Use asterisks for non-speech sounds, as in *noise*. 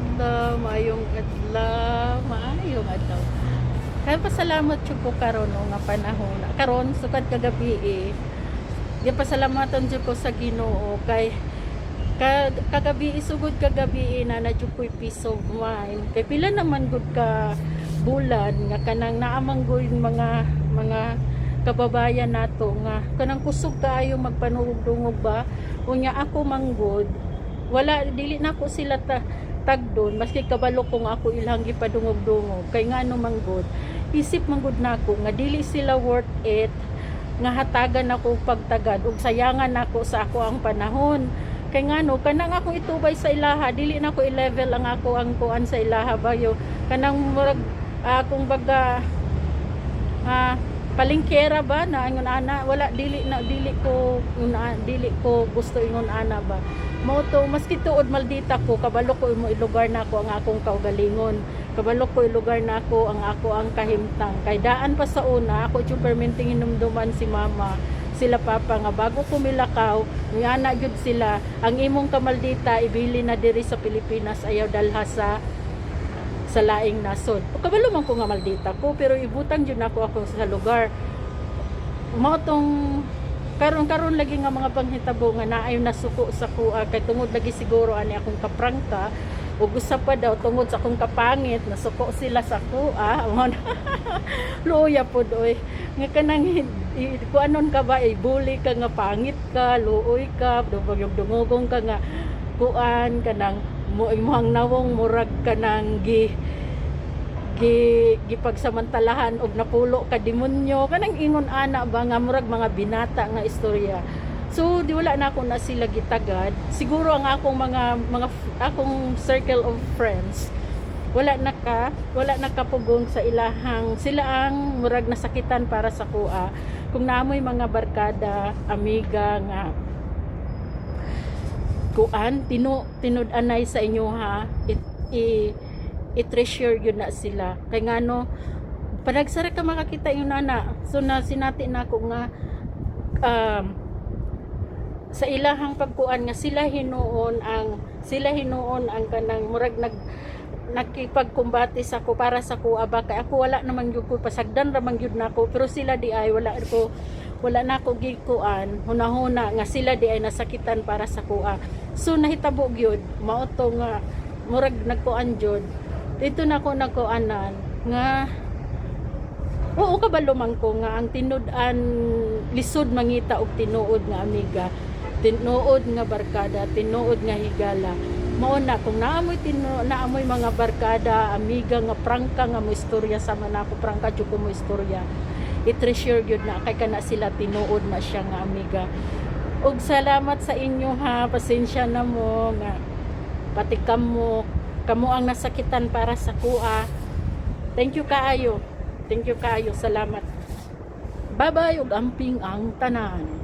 adlaw, maayong adlaw, maayong adlaw. Kaya pasalamat jud ko karon nga panahon. Karon sukad kagabi eh. Di pasalamatan jud ko sa Ginoo kay ka, kagabi isugod kagabi eh, na na ko'y peace of mind. Kay pila naman gud ka bulan nga kanang naamang gud mga mga kababayan nato nga kanang kusog kaayo magpanugdungog ba unya ako manggod wala dili na ko sila ta, tagdon maski kabalo kung ako ilang gipadungog-dungog kay ngano manggod isip manggod nako nga dili sila worth it. Nga hatagan ako pagtagad ug sayangan nako sa ako ang panahon. Kay ngano kanang akong itubay sa ilaha dili na ko i-level ang ako ang kuan sa ilaha bayo. Kanang murag ah, kung baga ah, palingkera ba na ingon ana wala dili na dili ko una, dili ko gusto ingon ana ba mo to maski tuod maldita ko kabalo ko mo ilugar na ako ang akong kaugalingon kabalo ko ilugar na ako ang ako ang kahimtang kay daan pa sa una ako yung perminting hinumduman si mama sila papa nga bago ko milakaw ngana gyud sila ang imong kamaldita ibili na diri sa Pilipinas ayaw dalha sa sa laing nasod. O kabalo man ko nga maldita ko pero ibutang jud nako ako sa lugar. Mao tong karon karon lagi nga mga panghitabo nga naay nasuko sa kuha. Kay tungod lagi siguro ani akong kaprangka ug usa pa daw tungod sa akong kapangit nasuko sila sa kuha. *laughs* *laughs* Luya pod oy nga kanang kuanon ka ba ibuli ka nga pangit ka luoy ka dugyog dungogong ka nga kuan kanang mo imong nawong murag kanang gi gi gipagsamantalahan og napulo ka demonyo. Kanang ingon ana ba nga murag mga binata nga istorya. So di wala na ako na sila gitagad. Siguro ang akong mga mga akong circle of friends wala na ka wala na kapugong sa ilahang. Sila ang murag nasakitan para sa kuha. Kung naamoy mga barkada amiga nga kuan tinu tinud-anay sa inyo ha? It, i, i-treasure yun na sila. Kay ngano panagsara ka makakita yung nana so na sinati na ako nga um, sa ilahang pagkuan nga sila hinuon ang sila hinuon ang kanang murag nag nakipagkumbati sa ko para sa kuha. Ba kay ako wala naman gyud ko pasagdan ra man gyud nako pero sila di ay wala ko wala na ako gikuan. Hunahuna nga sila di ay nasakitan para sa kuha. So nahitabo gyud. Mao to nga murag nagkuan gyud dito na ko nagkuanan nga Oo kabalo man ko nga ang tinud-an lisod mangita og tinuod nga amiga tinuod nga barkada tinuod nga higala. Mao na kung naamoy tinu naamoy mga barkada amiga nga prangka nga mo istorya sama na ako prangka jud ko mo istorya. I-treasure gyud na kay kana sila tinuod na siya nga amiga. Ug salamat sa inyo ha pasensya na mo nga pati kamo kamo ang nasakitan para sa kuha. Thank you kaayo. Thank you kaayo. Salamat. Bye bye ug amping ang tanan